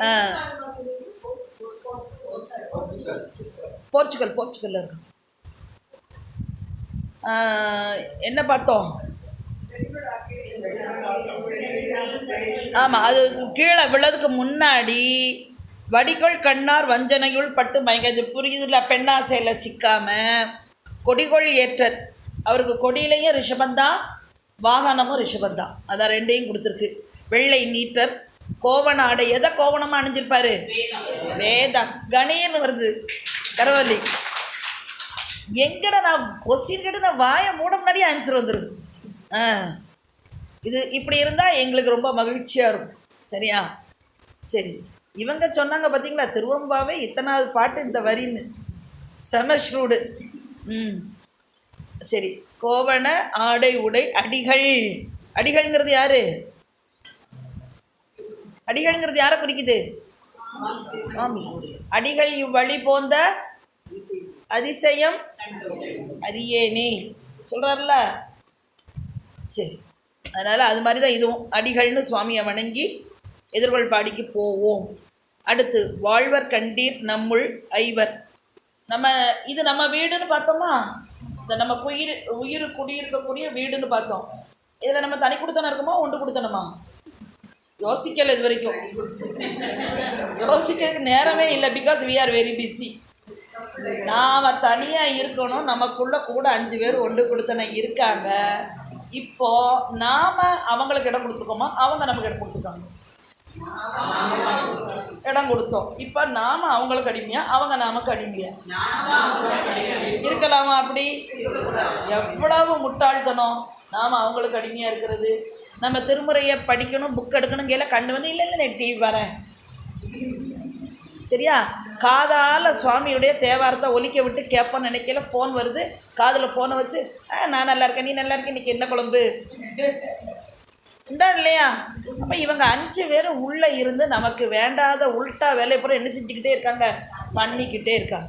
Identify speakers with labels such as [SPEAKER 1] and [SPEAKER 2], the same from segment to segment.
[SPEAKER 1] ஆ, Portugal போர்ச்சுகல்ல இருக்கு. என்ன பார்த்தோம்? ஆமாம் அது கீழே விழதுக்கு முன்னாடி வடிகொள் கண்ணார் வஞ்சனையுள் பட்டு மயங்க இது புரியுதுல பெண்ணாசையில் சிக்காம. கொடிகோள் ஏற்ற அவருக்கு கொடியிலையும் ரிஷபந்தான் வாகனமும் ரிஷபந்தான். அதான் ரெண்டையும் கொடுத்துருக்கு. வெள்ளை நீட்டர் கோவண ஆடை எதை கோவணமாக அணிஞ்சிருப்பாரு? வேதம். கணீர்னு வருது. கரவல்லி எங்கடா நான் கொஸ்டின் கேட்டு நான் வாயை மூட முன்னாடியே ஆன்சர் வந்துடுது ஆ. இது இப்படி இருந்தால் எங்களுக்கு ரொம்ப மகிழ்ச்சியாக இருக்கும். சரியா? சரி. இவங்க சொன்னாங்க பார்த்தீங்களா திருவம்பாவே இத்தனாவது பாட்டு இந்த வரின்னு. செம ஷ்ரூடு ம். சரி. கோவண ஆடை உடை அடிகள். அடிகள்ங்கிறது யாரு? அடிகள்ங்கிறது யாரை குறிக்குது? சுவாமி. அடிகள் இவ்வழி போந்த அதிசயம் அறியேனே. சொல்கிறார்ல சரி அதனால் அது மாதிரி தான் இதுவும். அடிகள்னு சுவாமியை வணங்கி எதிர்கொள் பாடிக்கு போவோம். அடுத்து வாழ்வர் கண்டீர் நம்முள் ஐவர். நம்ம இது நம்ம வீடுன்னு பார்த்தோமா? இந்த நம்ம உயிர் உயிர் குடியிருக்கக்கூடிய வீடுன்னு பார்த்தோம். இதில் நம்ம தனி கொடுத்தனம் இருக்குமா ஒன்று கொடுத்தனமா? யோசிக்கல இது வரைக்கும். யோசிக்கிறதுக்கு நேரமே இல்லை. Because we are very busy நாம் தனியாக இருக்கணும். நமக்குள்ளே கூட அஞ்சு பேர் ஒன்று கொடுத்தன இருக்காங்க. இப்போ நாம் அவங்களுக்கு இடம் கொடுத்துருக்கோமா? அவங்க நமக்கு இடம் கொடுத்துருக்காங்க. இடம் கொடுத்தோம். இப்போ நாம் அவங்களுக்கு அடிமையா? அவங்க நாமக்கு அடிமையா? இருக்கலாமா அப்படி? எவ்வளவு முட்டாள்தனம். நாம் அவங்களுக்கு அடிமையாக இருக்கிறது. நம்ம திருமுறையை படிக்கணும் புக் எடுக்கணும் கேல கண்டு வந்து இல்லை இல்லை நான் டிவி வரேன். சரியா? காதால் சுவாமியுடைய தேவாரத்தை ஒலிக்க விட்டு கேட்போன்னு நினைக்கல ஃபோன் வருது. காதில் ஃபோனை வச்சு ஆ நான் நல்லா இருக்கேன் நீ நல்லா இருக்கேன் இன்னைக்கு என்ன குழம்பு? உண்டா இல்லையா? அப்போ இவங்க அஞ்சு பேரும் உள்ளே இருந்து நமக்கு வேண்டாத உள்டா வேலையை பூரா என்ன செஞ்சுக்கிட்டே இருக்காங்க? பண்ணிக்கிட்டே இருக்காங்க.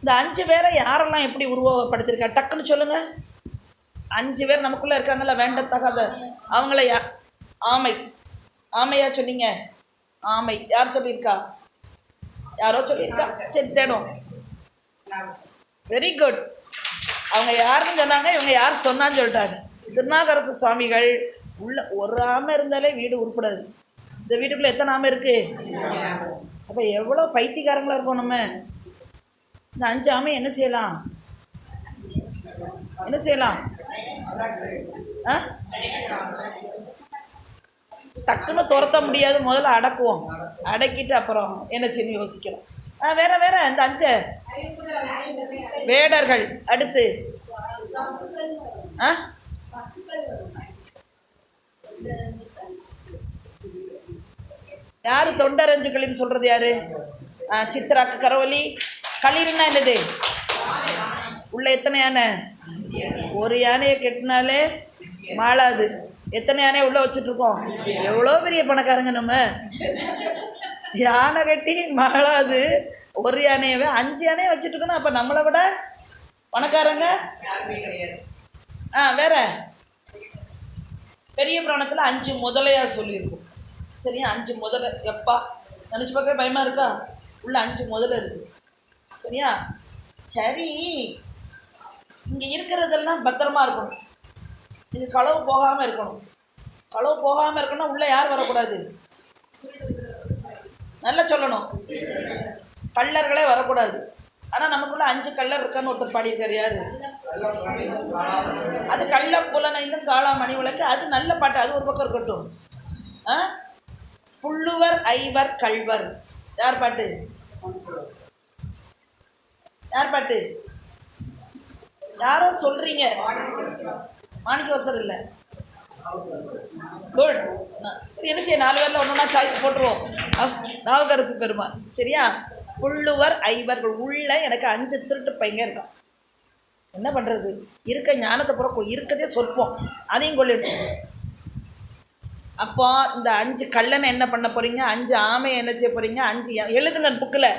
[SPEAKER 1] இந்த அஞ்சு பேரை யாரெல்லாம் எப்படி உருவகப்படுத்திருக்கா டக்குன்னு சொல்லுங்கள் அஞ்சு பேர் நமக்குள்ளே இருக்காங்கல்ல வேண்டத்தகாத. அவங்கள யா ஆமை. ஆமையா சொன்னீங்க? ஆமை. யார் சொல்லியிருக்கா? யாரோ சொல்லியிருக்கா? சரி தேடும் வெரி குட் அவங்க யாருன்னு சொன்னாங்க இவங்க யார் சொன்னான்னு சொல்லிட்டாங்க. திருநாகரசு சுவாமிகள் உள்ள ஒரு ஆமை இருந்தாலே வீடு உருப்படாது. இந்த வீட்டுக்குள்ளே எத்தனை ஆமை இருக்குது அப்போ எவ்வளோ பைத்தியக்காரங்களாக இருக்கோம் நம்ம? இந்த அஞ்சு ஆமை என்ன செய்யலாம்? என்ன செய்யலாம்? ஆ? டக்குன்னு துரத்த முடியாது. முதல்ல அடக்குவோம். அடக்கிட்டு அப்புறம் என்ன செய்யணும் யோசிக்கிறோம். ஆ வேற வேற இந்த அஞ்சு. வேடர்கள். அடுத்து. ஆ? யாரு தொண்டரஞ்சு களின்னு சொல்றது யாரு? ஆ சித்ராக்கு கரவலி களிர்னா என்னது? உள்ள எத்தனையான? ஒரு யானையை கெட்டினாலே மாளாது. எத்தனை யானையை உள்ள வச்சுட்டு இருக்கோம் எவ்வளோ பெரிய பணக்காரங்க நம்ம? யானை கட்டி மாளாது. ஒரு யானையவே அஞ்சு யானையை வச்சுட்டு இருக்கணும் அப்போ நம்மளை விட பணக்காரங்க? ஆ வேற? பெரிய புராணத்தில் அஞ்சு முதலையா சொல்லியிருக்கும். சரியா? அஞ்சு முதலை. எப்பா? நினச்சி பார்க்க பயமாக இருக்கா? உள்ள அஞ்சு முதலை இருக்கு. சரியா? சரி. இங்கே இருக்கிறதெல்லாம் பத்திரமா இருக்கணும். இது களவு போகாமல் இருக்கணும். களவு போகாமல் இருக்கணும்னா உள்ளே யார் வரக்கூடாது? நல்லா சொல்லணும். கள்ளர்களே வரக்கூடாது. ஆனால் நமக்குள்ள அஞ்சு கள்ளர் இருக்கான்னு ஒருத்தர் பாடியிருக்கார் யார்? அது கள்ள புலனைந்தும் காளா மணி விளக்கு. அது நல்ல பாட்டு. அது ஒரு பக்கம் இருக்கட்டும். ஆ? புள்ளுவர் ஐவர் கள்வர். யார் பாட்டு? யார் பாட்டு? யாரோ சொல்றீங்க? மாணிக்கவாசர் இல்லை. குட் என்ன செய்ய நாலு பேரில் ஒன்று ஒன்றா சாய்ஸ் போட்டுருவோம் நாவுக்கரசு பெருமாள். சரியா? புள்ளுவர் ஐவர்கள் உள்ள எனக்கு அஞ்சு திருட்டு பையங்க இருக்கான். என்ன பண்ணுறது இருக்க ஞானத்தை பூரா இருக்கதே சொற்பம். அதையும் கொள்ளிடுச்சு அப்போ இந்த அஞ்சு கல்லனை என்ன பண்ண போகிறீங்க அஞ்சு ஆமையை என்ன செய்ய போகிறீங்க அஞ்சு எழுதுங்க புக்கில்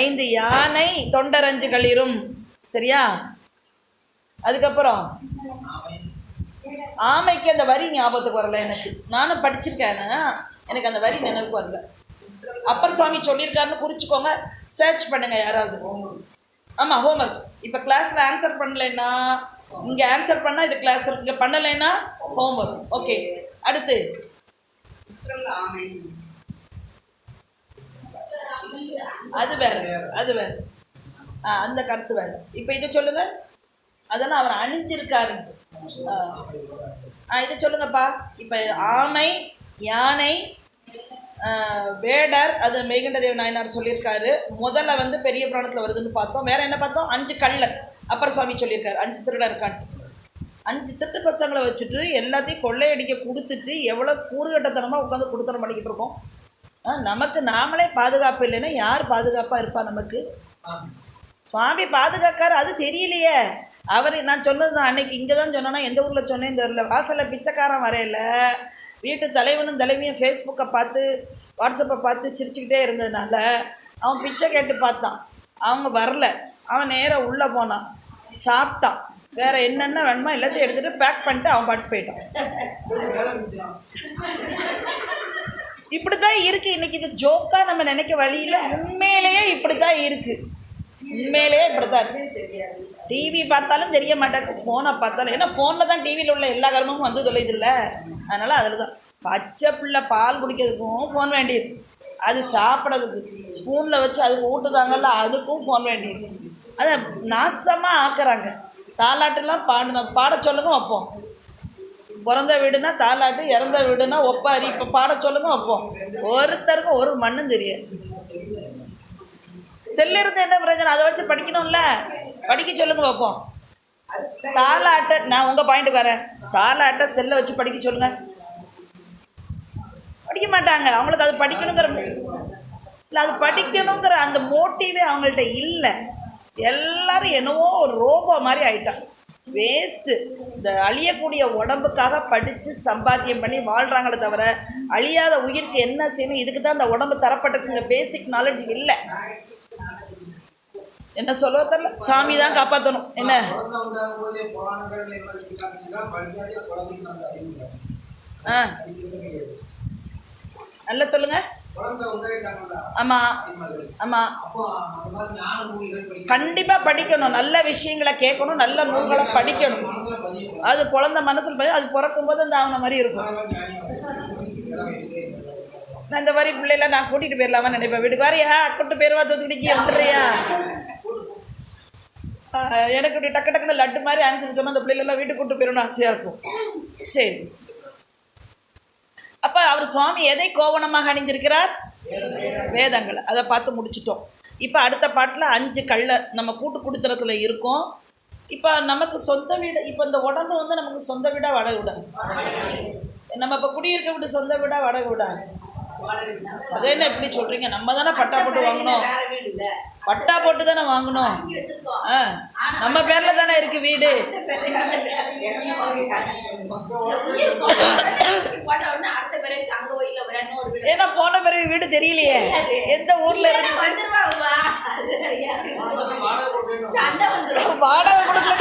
[SPEAKER 1] ஐந்து யானை தொண்டரஞ்சு களிரும் சரியா? அதுக்கப்புறம் ஆமைக்கு அந்த வரி ஞாபகத்துக்கு வரல எனக்கு. நானும் படிச்சிருக்கேன் எனக்கு அந்த வரி நினைவுக்கு வரல. அப்பர் சுவாமி சொல்லியிருக்காருன்னு குறிச்சுக்கோங்க. சர்ச் பண்ணுங்க யாராவது. ஆமாம் ஹோம்ஒர்க் இப்போ கிளாஸில் ஆன்சர் பண்ணலைன்னா இங்கே ஆன்சர் பண்ணால் இது கிளாஸ் இங்கே பண்ணலைன்னா ஹோம்ஒர்க் ஓகே அடுத்து. அது வேற அது வேற. அந்த கருத்து வேறு. இப்போ இதை சொல்லுங்க. அதெல்லாம் அவர் அணிஞ்சிருக்காருன்ட்டு. ஆ. இதை சொல்லுங்கப்பா. இப்போ ஆமை யானை வேடர் அது மேகண்டதேவ நாயனார் சொல்லியிருக்காரு. முதல்ல வந்து பெரிய புராணத்தில் வருதுன்னு பார்த்தோம். வேற என்ன பார்த்தோம்? அஞ்சு கள்ளன் அப்பர் சுவாமி சொல்லியிருக்காரு. அஞ்சு திருடர் இருக்கான்ட்டு. அஞ்சு திட்டு பசங்களை வச்சுட்டு எல்லாத்தையும் கொள்ளையடிக்க கொடுத்துட்டு எவ்வளோ கூறுகட்டத்தனமாக உட்காந்து கொடுத்தனம் பண்ணிக்கிட்டு இருக்கோம். ஆ, நமக்கு நாமளே பாதுகாப்பு இல்லைன்னா யார் பாதுகாப்பாக இருப்பா நமக்கு? சுவாமி பாதுகாக்காரு அது தெரியலையே. அவர் நான் சொன்னது தான் அன்னைக்கு இங்கே தான் சொன்னேன்னா எந்த ஊரில் சொன்னேன் தெரியல. வாசலில் பிச்சைக்காரன் வரையில. வீட்டு தலைவனும் தலைவியும் ஃபேஸ்புக்கை பார்த்து வாட்ஸ்அப்பை பார்த்து சிரிச்சுக்கிட்டே இருந்ததுனால அவன் பிச்சை கேட்டு பார்த்தான். அவங்க வரல. அவன் நேராக உள்ளே போனான். சாப்பிட்டான். வேற என்னென்ன வேணுமோ எல்லாத்தையும் எடுத்துகிட்டு பேக் பண்ணிட்டு அவன் பாட்டு போயிட்டான். இப்படி தான் இருக்குது இன்றைக்கி இது ஜோக்காக நம்ம நினைக்க வழியில் உண்மையிலேயே இப்படி தான் இருக்குது உண்மையிலேயே
[SPEAKER 2] இப்படித்தான்.
[SPEAKER 1] டிவி பார்த்தாலும் தெரிய மாட்டேங்குது. ஃபோனை பார்த்தாலும். ஏன்னா ஃபோனில் தான் டிவியில் உள்ள எல்லா கர்மமும் வந்து தொலையுதில்ல அதனால் அதில் தான் பச்சை பிள்ளை பால் குடிக்கிறதுக்கும் ஃபோன் வேண்டியிருக்கு அது சாப்பிட்றதுக்கு. ஸ்பூனில் வச்சு அதுக்கு ஊட்டுதாங்கல்ல அதுக்கும் ஃபோன் வேண்டியிருக்கு அதை நாசமாக ஆக்குறாங்க. தாலாட்டுலாம் பாடின பாட சொல்லுங்க வைப்போம். பிறந்த வீடுனா தாலாட்டு இறந்த வீடுனா ஒப்பாரி. இப்போ பாட சொல்லுங்க வைப்போம். ஒருத்தருக்கும் ஒரு மண்ணும் தெரியாது. செல்லு இருந்து என்ன பிரயோஜனம்? அதை வச்சு படிக்கணும்ல. படிக்க சொல்லுங்க பார்ப்போம் தாலாட்ட நான் உங்கள் பாயிண்ட் வரேன். தாலாட்ட செல்லை வச்சு படிக்க சொல்லுங்க. படிக்க மாட்டாங்க. அவங்களுக்கு அது படிக்கணுங்கிற இல்லை அது படிக்கணுங்கிற அந்த மோட்டிவே அவங்கள்ட்ட இல்லை. எல்லாரும் என்னவோ ஒரு ரோபோ மாதிரி ஆயிட்டான் வேஸ்ட்டு இந்த அழியக்கூடிய உடம்புக்காக படித்து சம்பாத்தியம் பண்ணி வாழ்கிறாங்களே தவிர அழியாத உயிருக்கு என்ன செய்யணும்? இதுக்கு தான் அந்த உடம்பு தரப்பட்டிருக்குங்க. பேசிக் நாலேஜ் இல்லை. என்ன சொல்ல தெரியல? சாமி தான் காப்பாற்றணும் என்ன? ஆ. நல்லா சொல்லுங்க. ஆமா. ஆமா. கண்டிப்பாக படிக்கணும். நல்ல விஷயங்களை கேட்கணும். நல்ல நூல்களை படிக்கணும். அது குழந்தை மனசில் பதி அது பிறக்கும்போது அந்த அவனை மாதிரி இருக்கும். நான் இந்த மாதிரி பிள்ளைல நான் கூட்டிகிட்டு போயிடலாமா நினைப்பேன். வீட்டுக்கு வரையா? கூட்டு போயிடுவா தூத்துக்கிடிக்கு வந்துடுறியா? எனக்கு இப்படி டக்கு டக்குன்னு லட்டு மாதிரி ஆன்சர் சொன்னால் அந்த பிள்ளைகளெல்லாம் வீட்டுக்கு கூட்டு போயிடணும்னு ஆசையாக இருக்கும். சரி. அப்போ அவர் சுவாமி எதை கோவணமாக அணிந்திருக்கிறார்? வேதங்களை. அதை பார்த்து முடிச்சிட்டோம். இப்போ அடுத்த பாட்டில் அஞ்சு கல்லை நம்ம கூட்டு குடுத்தனத்தில் இருக்கோம். இப்போ நமக்கு சொந்த வீடு இப்போ இந்த உடம்பு வந்து நமக்கு சொந்த வீடாக வடகுடா நம்ம இப்போ குடியிருக்க வீடு சொந்த வீடாக வடகுடா அது என்ன இப்படி சொல்கிறீங்க நம்ம தானே பட்டா போட்டு வாங்கணும். பட்டா போட்டு தானே வாங்கணும். ஆ நம்ம பேரில் தானே இருக்குது வீடு. ஏன்னா போன பிறகு வீடு தெரியலையே. எந்த ஊரில் இருக்கு? வாடகை கொடுக்கல.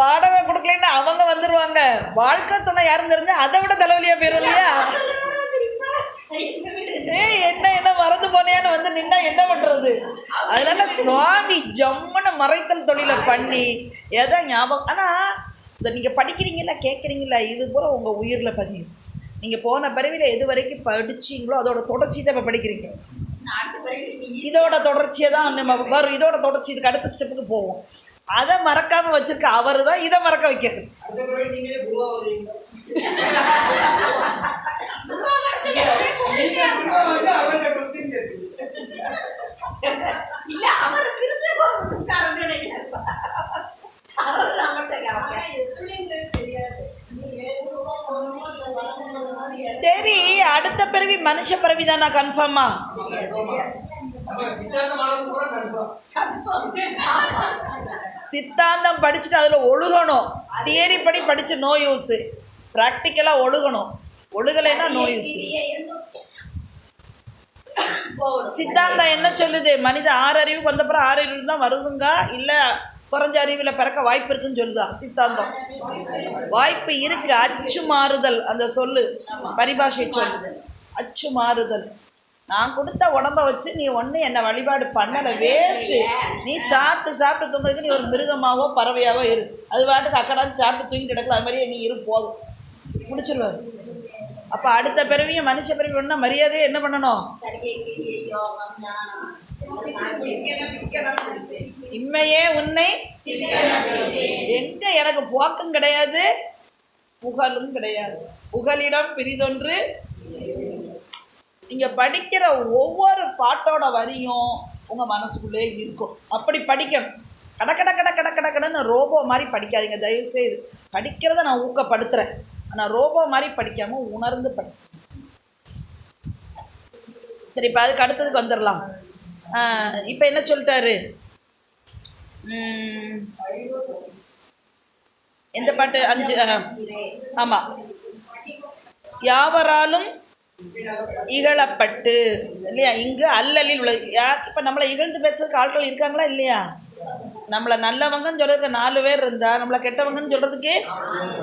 [SPEAKER 1] வாடகை கொடுக்கலன்னு அவங்க வந்துருவாங்க. வாழ்க்கை துணை யாரும் தெரிஞ்சா அதை விட தலைவலியா போயிரும் இல்லையா
[SPEAKER 2] எங்க வீடு
[SPEAKER 1] ஏய் என்ன என்ன போனேன்னு வந்து நின்னா என்ன பண்றது? அதனால சுவாமி ஜம்முன்னு மறைத்தல் தொழிலை பண்ணி எதை ஞாபகம் ஆனா இந்த நீங்க படிக்கிறீங்களா கேட்குறீங்களா இது பூரா உங்க உயிர்ல பதியும். நீங்க போன பிறவில எது வரைக்கும் படிச்சீங்களோ அதோட தொடர்ச்சி தான் இப்போ படிக்கிறீங்க. இதோட தொடர்ச்சியை தான் நம்ம வரும். இதோட தொடர்ச்சி இதுக்கு அடுத்த ஸ்டெப்புக்கு போவோம். அதை மறக்காம வச்சிருக்க அவர் தான் இதை மறக்க வைக்கிறது.
[SPEAKER 2] இல்ல அவர் கிறிஸ்தவக்காரன் நினைக்கிறப்ப அவர் நம்மகிட்ட
[SPEAKER 1] சரி அடுத்த பிறவி மனுஷ பிறவி தான் கன்ஃபார்மா சித்தாந்தம் படிச்சுட்டு அதில் ஒழுகணும். தியரி படி படித்து நோ யூஸு ப்ராக்டிக்கலாக ஒழுகணும். ஒழுகலைன்னா நோ யூஸ் சித்தாந்தம் என்ன சொல்லுது? மனித ஆறு அறிவுக்கு வந்தப்புறம் ஆறு அறிவு தான் வருதுங்க? இல்லை குறைஞ்ச அறிவில் பிறக்க வாய்ப்பு இருக்குன்னு சொல்லுதா? சித்தாந்தம். வாய்ப்பு இருக்கு. அச்சு மாறுதல். அந்த சொல்லு. பரிபாஷை சொல்லு. அச்சு மாறுதல். நான் கொடுத்த உடம்ப வச்சு நீ ஒன்று என்னை வழிபாடு பண்ணலை. வேஸ்ட்டு. நீ சாப்பிட்டு சாப்பிட்டு தூங்குறதுக்கு நீ ஒரு மிருகமாவோ பறவையாவோ இரு. அது பாட்டுக்கு அக்கடாந்து சாப்பிட்டு தூங்கி கிடக்கல அது மாதிரியே நீ இரு போதும். முடிச்சிருவாரு. அப்போ அடுத்த பிறவியும் மனுஷ பிறவி ஒன்றா மரியாதையை என்ன பண்ணணும்? இம்மையே உன்னை எங்க எனக்கு போக்கும் கிடையாது? புகழும் கிடையாது. புகலிடம் பிரிதொன்று இங்க படிக்கிற ஒவ்வொரு பாட்டோட வரியும் உங்க மனசுக்குள்ளே இருக்கும். அப்படி படிக்கணும் கட கட கட கட கட கடன்னு ரோபோ மாதிரி படிக்காதீங்க தயவு செய்து படிக்கிறத நான் ஊக்கப்படுத்துறேன். ஆனால் ரோபோ மாதிரி படிக்காமல் உணர்ந்து படி. சரி இப்போ அதுக்கு அடுத்ததுக்கு வந்துடலாம் இப்போ என்ன சொல்லிட்டாரு? எந்த பாட்டு? அஞ்சு ஆமாம் யாவராலும் இகழப்பட்டு இல்லையா? இங்கு அல்லலில் உள்ள யார் இப்போ நம்மளை இகழ்ந்து பேசுறதுக்கு ஆட்கள் இருக்காங்களா இல்லையா? நம்மளை நல்லவங்கன்னு சொல்கிறதுக்கு நாலு பேர் இருந்தால் நம்மளை கெட்டவங்கன்னு சொல்கிறதுக்கே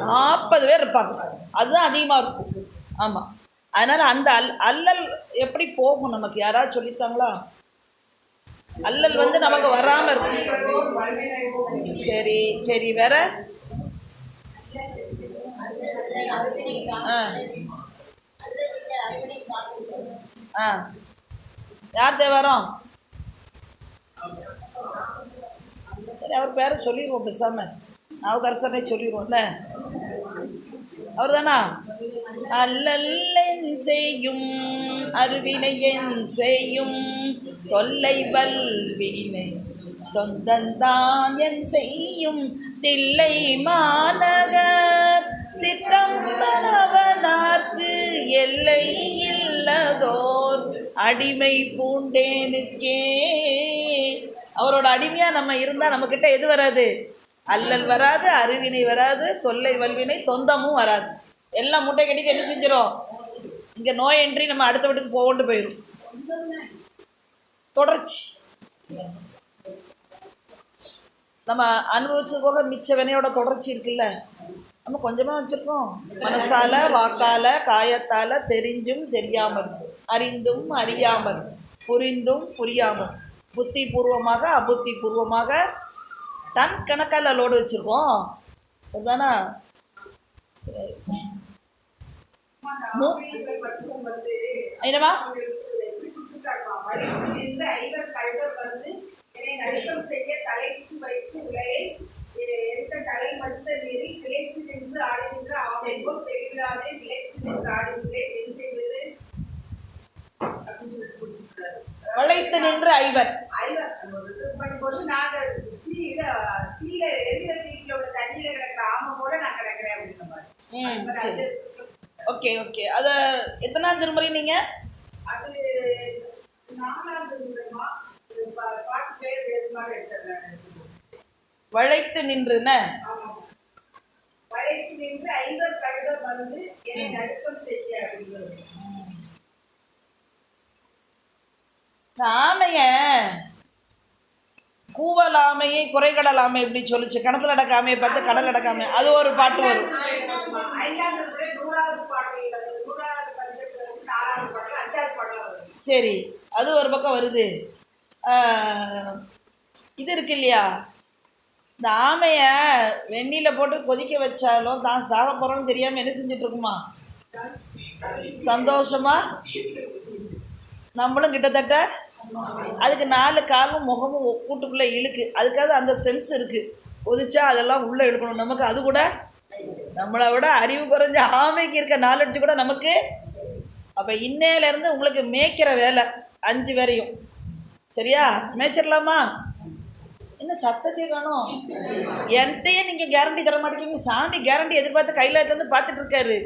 [SPEAKER 1] நாற்பது பேர் இருப்பாங்க. அதுதான் அதிகமாக இருக்கும். ஆமாம் அதனால் அந்த அல் அல்லல் எப்படி போகும் நமக்கு? யாராவது சொல்லியிருக்காங்களா அல்லல் வந்து நமக்கு வராமல் இருக்கும். சரி சரி வேற? ஆ. ஆ. யார் தேவாரம்? அவர் பேரை சொல்லிடுவோம் பேசாமல் நாவுக்கரசனே சொல்லிடுவோம்ல அவர் தானா அல்லல்லென் செய்யும் அருவினையன் செய்யும் தொல்லை வல்வினை தொந்தந்தான் என் செய்யும் தில்லை மாநகர் சிற்றம்பலவனார்க்கு எல்லை இல்லதோர் அடிமை பூண்டேனுக்கே. அவரோட அடிமையாக நம்ம இருந்தால் நம்மக்கிட்ட எது வராது? அல்லல் வராது அருவினை வராது தொல்லை வல்வினை தொந்தமும் வராது. எல்லாம் மூட்டை கட்டிட்டு என்ன செஞ்சிடும் இங்கே நோய் என்றி நம்ம அடுத்த வீட்டுக்கு போகண்டு போயிடும் தொடர்ச்சி. நம்ம அனுபவிச்சது போக மிச்ச வினையோட தொடர்ச்சி இருக்குல்ல? நம்ம கொஞ்சமாக வச்சுருக்கோம். மனசால வாக்கால காயத்தால தெரிஞ்சும் தெரியாமல் அறிந்தும் அறியாமல் புரிந்தும் புரியாமல் புத்தி பூர்வமாக அபுத்தி பூர்வமாக டன் கணக்கால் லோடு வச்சுருக்கோம். சரிதானா? சரி. என்னவா Thank என்னம்மா வளைத்து நின்று ஐவர்.
[SPEAKER 3] உள்ள கூட
[SPEAKER 1] ம் சரி. Okay okay. அதை எத்தனாவது திருமுறை நீங்கள்
[SPEAKER 3] அது நாலாவது விதமா இது பா- பாட்டு பேர் வேறு மாதிரி எடுத்துறேன்
[SPEAKER 1] வளைத்து நின்றுன
[SPEAKER 3] வரைக்கு நின்று ஐவர் கழுதர் வந்து என்னை நடுக்கம் செய்ய அப்படிங்கிறது
[SPEAKER 1] இந்த ஆமைய கூவல் ஆமையை குறைகடல் ஆமை இப்படி சொல்லிச்சு. கிணத்துல அடக்க ஆமையை பார்த்து கடல் அடக்க ஆமை அது ஒரு பாட்டு வரும். சரி அது ஒரு பக்கம் வருது. இது இருக்கு இல்லையா? இந்த ஆமைய வெந்நீல போட்டு கொதிக்க வச்சாலும் தான் சாக போகிறோன்னு தெரியாமல் என்ன செஞ்சுட்டு இருக்குமா? சந்தோஷமா? நம்மளும் கிட்டத்தட்ட அதுக்கு நாலு காலும் முகமும் கூட்டுக்குள்ளே இழுக்கு. அதுக்காக அந்த சென்ஸ் இருக்குது கொதிச்சா அதெல்லாம் உள்ளே இழுக்கணும். நமக்கு அது கூட நம்மளை விட அறிவு குறைஞ்ச ஆமைக்கு இருக்க நாலஞ்சு கூட நமக்கு அப்போ இன்னையிலேருந்து உங்களுக்கு மேய்க்கிற வேலை. அஞ்சு வரையும். சரியா? மேய்ச்சிடலாமா என்ன சத்தத்தையே காணும். என்கிட்டயே நீங்கள் கேரண்டி தர மாட்டேங்கிங்க சாமி கேரண்டி எதிர்பார்த்து கையில் இருந்து பார்த்துட்டு இருக்காரு.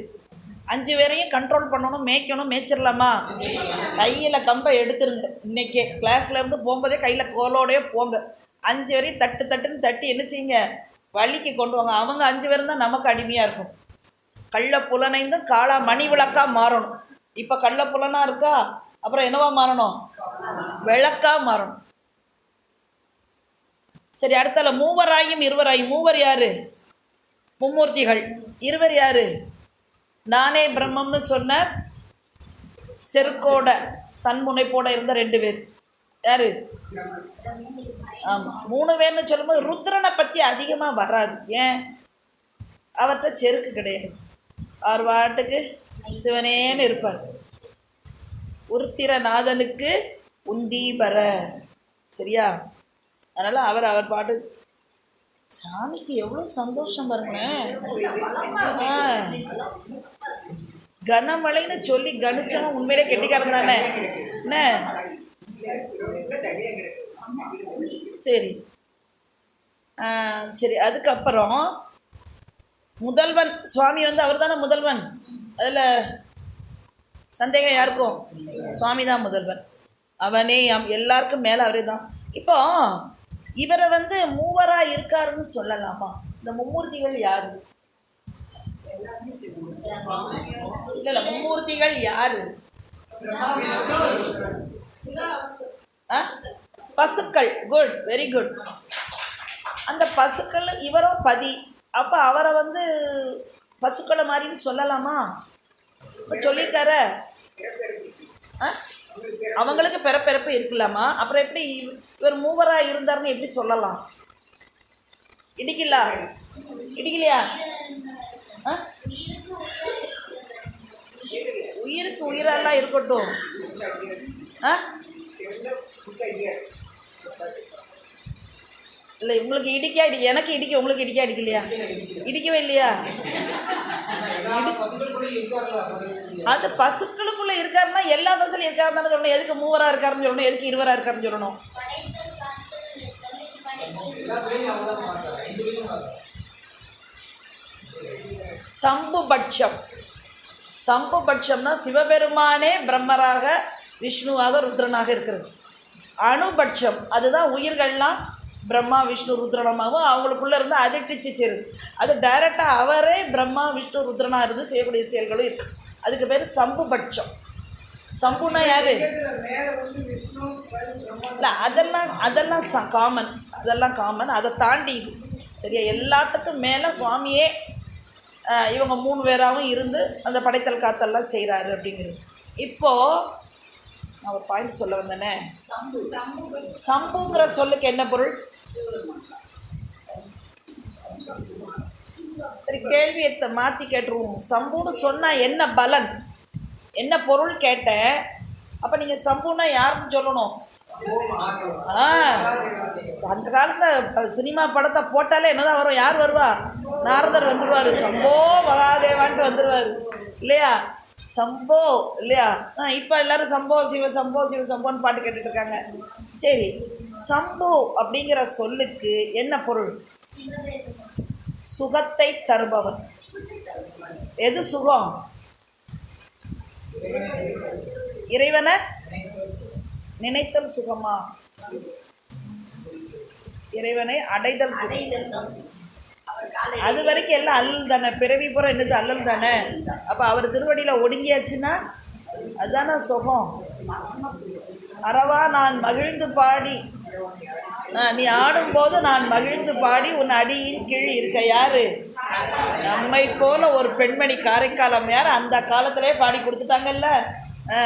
[SPEAKER 1] அஞ்சு பேரையும் கண்ட்ரோல் பண்ணணும் மேய்க்கணும் மேய்ச்சிடலாமா கையில் கம்பை எடுத்துருங்க. இன்னைக்கே கிளாஸ்லேருந்து போகும்போதே கையில் கோலோடையே போங்க. அஞ்சு பேரையும் தட்டு தட்டுன்னு தட்டி என்ன செய்யுங்க? வழிக்கு கொண்டு வாங்க. அவங்க அஞ்சு பேரும் தான் நமக்கு அடிமையாக இருக்கும். கள்ள புலனைந்தும் காளா மணி விளக்கா மாறணும். இப்போ கள்ள புலனாக இருக்கா? அப்புறம் என்னவா மாறணும்? விளக்கா மாறணும். சரி அடுத்தால மூவராயும் இருவராயும். மூவர் யாரு? மும்மூர்த்திகள். இருவர் யாரு? நானே பிரம்மம்னு சொன்ன செருக்கோட தன்முனைப்போட இருந்த ரெண்டு பேர். யாரு? ஆமாம் மூணு பேர்னு சொல்லும்போது ருத்ரனை பற்றி அதிகமாக வராது. ஏன்? அவர்கிட்ட செருக்கு கிடையாது. அவர் பாட்டுக்கு சிவனேன்னு இருப்பார். உருத்திரநாதனுக்கு உந்தி வர. சரியா? அதனால் அவர் அவர் பாட்டு சாமிக்கு எவ்வளோ சந்தோஷம் பாருங்களேன். கனமழைன்னு சொல்லி கணிச்சவன் உண்மையிலே கெட்டிக்காரன் தானே? என்ன? சரி. சரி அதுக்கப்புறம் முதல்வன் சுவாமி வந்து அவர் தானே முதல்வன்? அதில் சந்தேகம் யாருக்கும்? சுவாமி தான் முதல்வன். அவனே அம் எல்லாருக்கும் மேலே அவரே தான். இப்போ இவரை வந்து மூவராக இருக்காருன்னு சொல்லலாமா? இந்த மும்மூர்த்திகள் யாரு? இல்லை இல்லை மும்மூர்த்திகள் யாரு? ஆ? பசுக்கள். குட் வெரி குட் அந்த பசுக்கள் இவரோ பதி. அப்போ அவரை வந்து பசுக்களை மாதிரின்னு சொல்லலாமா? இப்போ சொல்லியிருக்கார. ஆ? அவங்களுக்கு பிறப்பிறப்பு இருக்கலாமா அப்புறம் எப்படி இவர் மூவராக இருந்தாருன்னு எப்படி சொல்லலாம்? இடிக்கலா? இடிக்கலையா? ஆ? உயிருக்கு உயிரெல்லாம் இருக்கட்டும். ஆ? இல்லை உங்களுக்கு இடிக்கா இடி எனக்கு இடிக்க உங்களுக்கு இடிக்கா இடிக்கலையா? இடிக்கவே இல்லையா? அது பசுக்களுக்குள்ளே இருக்காருன்னா எல்லா பசுலையும் இருக்காருன்னு சொல்லணும். எதுக்கு மூவராக இருக்காருன்னு சொல்லணும்? எதுக்கு இருவராக இருக்காருன்னு சொல்லணும்? சம்புபட்சம். சம்புபட்சம்னா சிவபெருமானே பிரம்மராக விஷ்ணுவாக ருத்ரனாக இருக்கிறது. அணுபட்சம் அதுதான் உயிர்கள்லாம் பிரம்மா விஷ்ணு ருத்ரனமாகவும் அவங்களுக்குள்ளே இருந்து அதிட்டிச்சு சேருது. அது டைரெக்டாக அவரே பிரம்மா விஷ்ணு ருத்ரனா இருந்து செய்யக்கூடிய செயல்களும் இருக்கு. அதுக்கு பேர் சம்புபட்சம். சம்புனா யார்? இல்லை அதெல்லாம் அதெல்லாம் காமன் அதெல்லாம் காமன் அதை தாண்டி இது. சரியா? எல்லாத்துக்கும் மேலே சுவாமியே இவங்க மூணு பேராகவும் இருந்து அந்த படைத்தல் காத்தெல்லாம் செய்கிறாரு அப்படிங்கிறது. இப்போது நான் ஒரு பாயிண்ட் சொல்ல வந்தேனே. சம்புங்கிற சொல்லுக்கு என்ன பொருள்? சரி கேள்வியை மாற்றி கேட்டுருவோம். சம்புன்னு சொன்னால் என்ன பலன்? என்ன பொருள் கேட்டேன் அப்போ நீங்கள் சம்புன்னா யாருன்னு சொல்லணும்? ஆ அந்த காலத்தில் சினிமா படத்தை போட்டாலே என்னதான் வரும்? யார் வருவா? நாரதர் வந்துடுவார் சம்போ மகாதேவான்ட்டு வந்துடுவார் இல்லையா? சம்போ இல்லையா? ஆ இப்போ எல்லாரும் சம்போ சிவ சம்போ சிவ சம்போன்னு பாட்டு கேட்டுட்டு இருக்காங்க சரி சம்போ அப்படிங்கிற சொல்லுக்கு என்ன பொருள்? சுகத்தை தருபவன். எது சுகம்? இறைவனை? நினைத்தல் சுகமா? இறைவனை அடைதல் சுகம். அது வரைக்கும் எல்லாம் அல்லல் தானே. பிறவி புறம் என்னது? அல்லல் தானே. அப்போ அவர் திருவடியில் ஒடுங்கியாச்சுன்னா அதுதானே சுகம். அறவா நான் மகிழ்ந்து பாடி நீ ஆடும்போது நான் மகிழ்ந்து பாடி உன் அடியின் கீழ் இருக்க யாரு? நம்மை போல ஒரு பெண்மணி காரைக்கால் யார்? அந்த காலத்திலே பாடி கொடுத்துட்டாங்கல்ல. ஆ.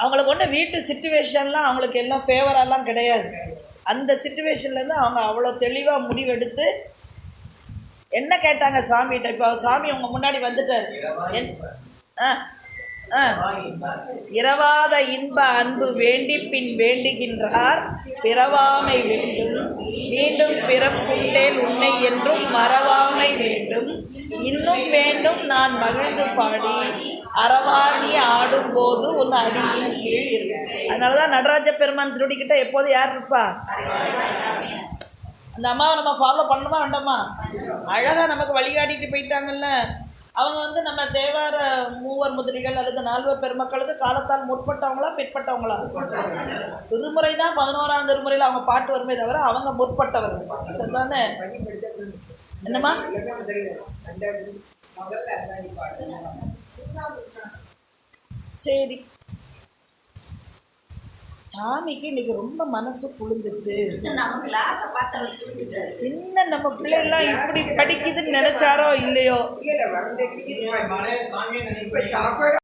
[SPEAKER 1] அவங்களுக்கு ஒன்றும் வீட்டு சுச்சுவேஷன்லாம் அவங்களுக்கு எல்லாம் ஃபேவரெல்லாம் கிடையாது. அந்த சுச்சுவேஷன்லேருந்து அவங்க அவ்வளோ தெளிவாக முடிவெடுத்து என்ன கேட்டாங்க சாமிகிட்ட? இப்போ சாமி உங்கள் முன்னாடி வந்துட்டார். என் ஆ ஆ. இரவாத இன்ப அன்பு வேண்டி பின் வேண்டுகின்றார். பிறவாமை வேண்டும். மீண்டும் பிறப்புள்ளேல் உன்னை என்றும் மறவாமை வேண்டும். இன்னும் வேண்டும் நான் மகிழ்ந்து பாடி அறவாடி ஆடும்போது உன் அடியின் கீழ் இருக்கு அதனால தான் நடராஜ பெருமான் திருடிக்கிட்ட எப்போதும் யார் இருப்பா? அந்த அம்மாவை நம்ம ஃபாலோ பண்ணணுமா வேண்டாமா? அழகாக நமக்கு வழிகாட்டிட்டு போயிட்டாங்கல்ல. அவங்க வந்து நம்ம தேவார மூவர் முதலிகள் அல்லது நால்வர் பெருமக்களுக்கு காலத்தால் முற்பட்டவங்களா பிற்பட்டவங்களா? திருமுறை தான் பதினோராம் திருமுறையில் அவங்க பாட்டு வருமே தவிர அவங்க முற்பட்டவர்கள். சரிதானே? என்னம்மா? சரி. சாமிக்கு இன்னைக்கு ரொம்ப மனசு குளிர்ந்துட்டு.
[SPEAKER 2] நம்ம கிளாஸை பார்த்து அவர் புரிஞ்சுட்டாரு
[SPEAKER 1] என்ன நம்ம பிள்ளைலாம் இப்படி படிக்குதுன்னு நினைச்சாரோ இல்லையோ?